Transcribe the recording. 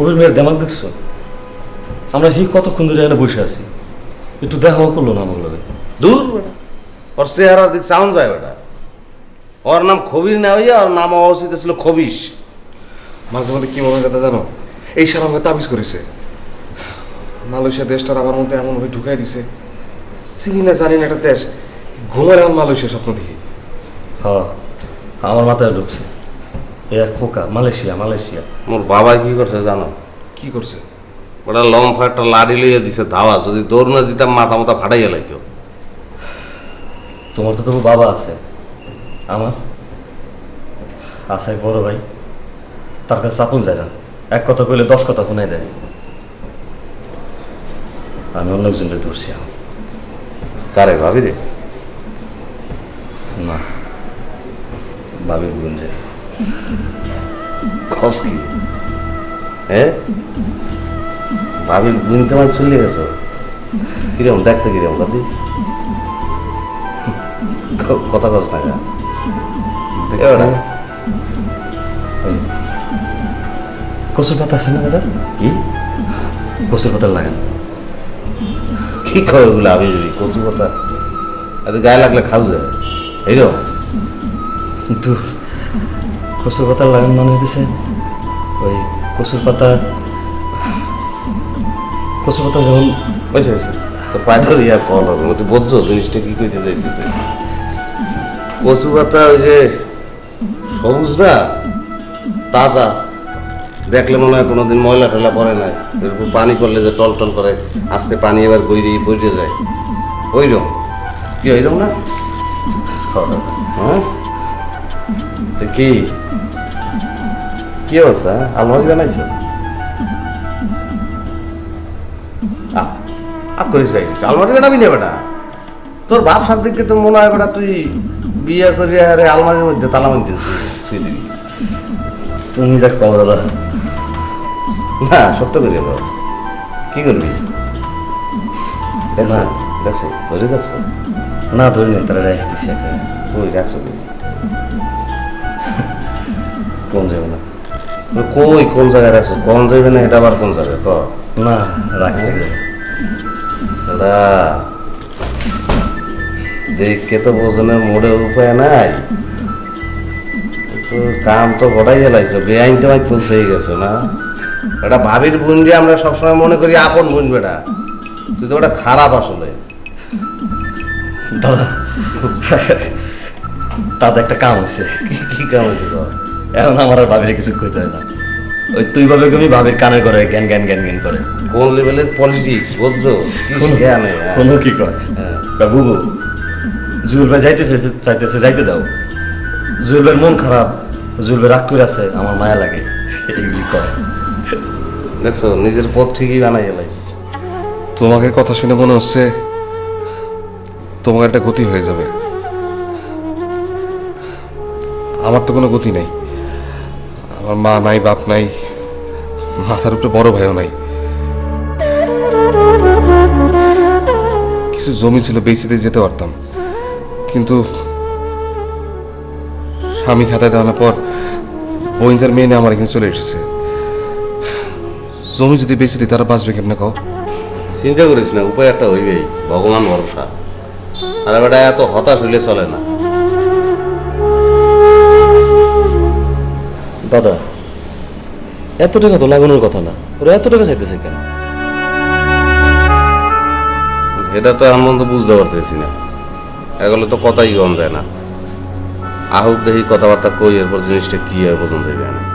কবির মেয়ের দেমাগ দেখছ? আমরা সেই কতক্ষণ ধরে এখানে বসে আছি? একটু দেখাও করল না আমার লগে। দূর। বেটা ওর চেহারার দিক সাউন্ড যায় বেটা। ওর নাম খবির না হইয়া ওর নাম অবস্থিত ছিল খবিস মাঝে মাঝে কি মনে হয় জানো? এই সার আমাকে তাবিজ করেছে। মালয়েশিয়া দেশটার আমার মধ্যে এমন ভাবে ঢুকাই দিছে। চিনি না জানি না একটা দেশ। ঘুমার এমন মালয়েশিয়া স্বপ্ন দেখি। হ্যাঁ আমার মাথায় ঢুকছে। এ এক মালয়েশিয়া মালয়েশিয়া। মোর বাবা কি করছে জানো? কি করছে? ওটা লম্ফা একটা লাড়ি লইয়া দিছে ধাওয়া যদি দৌড় না দিতাম মাথা মাথা ফাটাইয়া লাইতো। তোমার তো তবু বাবা আছে। আমার? আছে বড় ভাই তার কাছে চাপুন যায় না। এক কথা কইলে দশ কথা শুনাই দেয়। আমি অন্য একজনকে ধরছি। কারে ভাবি রে না ভাবি গুঞ্জে খস কি? হ্যাঁ? ভাবির বুনতে মাছ চলে গেছো? কিরম দেখতে কিরম কাদি কথা কস না কচুর পাতা আছে না দাদা? কি? কচুর পাতা লাগান কি খাও এগুলো আমি যাবি কচু কথা এত গায়ে লাগলে খাও যায়। এইরকম দূর। কচুর পাতা লাগান মানে হইতেছে। ওই কচুর পাতা কচুর পাতা যেমন বুঝছে বুঝছে তো পায়ে ধরে ইয়া কল হবে তুই বুঝছ জিনিসটা কি কইতে যাইতেছে? কচু পাতা ওই যে সবুজ না, তাজা, দেখলে মনে হয় কোনোদিন ময়লা টয়লা পড়ে না এরপর পানি পড়লে যে টল টল করে, আস্তে পানি এবার বই দিয়ে পড়ে যায়। ওইরকম। কি ওইরকম না? হ্যাঁ? তো কি? অবস্থা? করিস যাই আলমারি বানাবি তোর বাপ সার দিকে তো মনে হয় বেটা তুই বিয়ে করে আলমারির মধ্যে তালা মানতে দিবি তুমি যা না, সত্য করে কি করবি? দেখছ? না। ধরে না তারা রেখে দিছি, এক জায়গায়। ওই দেখছ তুই কোন যাবে না? কই কোন জায়গায় রাখছো? কোন যাবে না এটা আবার কোন জায়গায় ক। না রাখছে দাদা দেখকে তো বোঝনের মোড়ে উপায় নাই। তো কাম তো ঘটাই গেলাইছো বেআইন তো ভাই পৌঁছে গেছে না? এটা ভাবির বোন যে আমরা সবসময় মনে করি আপন বোন বেটা তুই তো ওটা খারাপ আসলে। দাদা তাতে একটা কাম হয়েছে কি- কাম হয়েছে এখন আমার আর ভাবির কিছু কইতে হয় না। ওই তুই ভাবে তুমি ভাবির কানে করে জ্ঞান জ্ঞান জ্ঞান জ্ঞান করে। কোন লেভেলের পলিটিক্স বুঝছ কোনো- জ্ঞানে? হ্যাঁ। কোনো কি কয়? বুবু জুয়েল ভাই যাইতেছে চাইতেছে যাইতে দাও। জুয়েল ভাইয়ের মন খারাপ জুয়েল ভাই রাগ করে আছে আমার মায়া লাগে। এইগুলি কয়। দেখছ নিজের পথ ঠিকই বানাই গেলাই তোমাকে কথা শুনে মনে হচ্ছে তোমার একটা গতি হয়ে যাবে। আমার তো কোনো গতি নেই। আমার মা নাই, বাপ নাই, মাথার উপরে বড় ভাইও নাই। কিছু জমি ছিল, বেঁচে দিয়ে যেতে পারতাম। কিন্তু স্বামী খাতায় দেওয়ানোর পর বইন্দার মেয়ে নিয়ে আমার এখানে চলে এসেছে। জমি যদি বেঁচে দিই, তারা বাঁচবে কেমনে কও? চিন্তা করিস না, উপায় একটা হইবেই, ভগবান ভরসা। আর বেটা, এত হতাশ হইলে চলে না। দাদা এত টাকা তো লাগানোর কথা না। ওরা এত টাকা চাইতেছে কেন? এটা তো এমন তো বুঝতে পারতেছি না। এগুলো তো কথাই গম যায় না। আহুক দেখি কথাবার্তা কই, এরপর জিনিসটা কি হয় পর্যন্ত যাবে না।